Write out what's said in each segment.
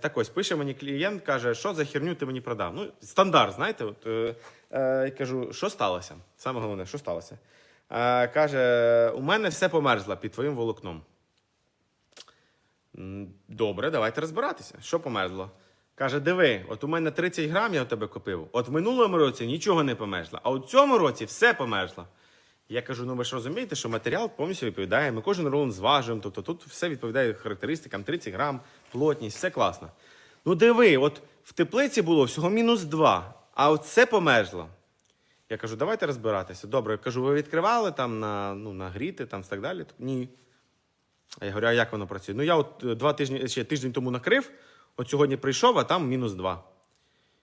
Так ось пише мені клієнт, каже, що за херню ти мені продав. Ну, стандарт, знаєте, от, е, е, кажу, що сталося? Саме головне, що сталося? Е, каже, у мене все померзло під твоїм волокном. Добре, давайте розбиратися. Що померзло? Каже, диви, от у мене 30 грам я у тебе купив. От в минулому році нічого не померзло, а у цьому році все померзло. Я кажу: ну ви ж розумієте, що матеріал повністю відповідає. Ми кожен рулон зважуємо. Тобто тут все відповідає характеристикам, 30 грам, плотність, все класно. Ну диви, от в теплиці було всього мінус 2, а от це померзло. Я кажу, давайте розбиратися. Добре, я кажу, ви відкривали там на, ну, на гріти там, так далі? Ні. А я говорю, а як воно працює? Ну я от е, два тижні, ще тиждень тому накрив, от сьогодні прийшов, а там мінус два.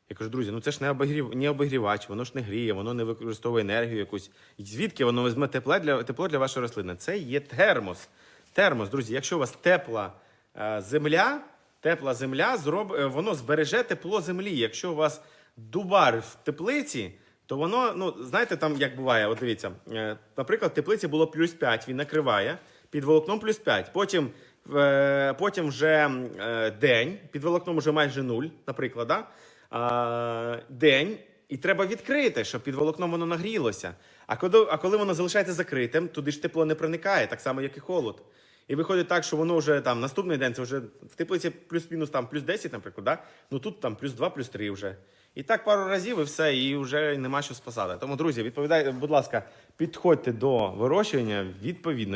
Я кажу, друзі, ну це ж не, обігрів, не обігрівач, воно ж не гріє, воно не використовує енергію якусь. І звідки воно візьме тепло для, тепло для вашої рослини? Це є термос. Термос, друзі, якщо у вас тепла е, земля, тепла земля, зроб, е, воно збереже тепло землі. Якщо у вас дубар в теплиці, то воно, ну, знаєте, там як буває, от дивіться, е, наприклад, в теплиці було плюс 5, він накриває, під волокном плюс 5. Потім, е, потім вже е, день, під волокном вже майже 0, наприклад, да? День, і треба відкрити, щоб під волокном воно нагрілося. А коли, а коли воно залишається закритим, туди ж тепло не проникає, так само, як і холод. І виходить так, що воно вже там наступний день це вже в теплиці плюс-мінус там плюс 10, наприклад, да? ну тут там плюс 2, плюс 3 вже. І так пару разів і все, і вже нема що спасати. Тому, друзі, відповідайте, будь ласка, підходьте до вирощування відповідно.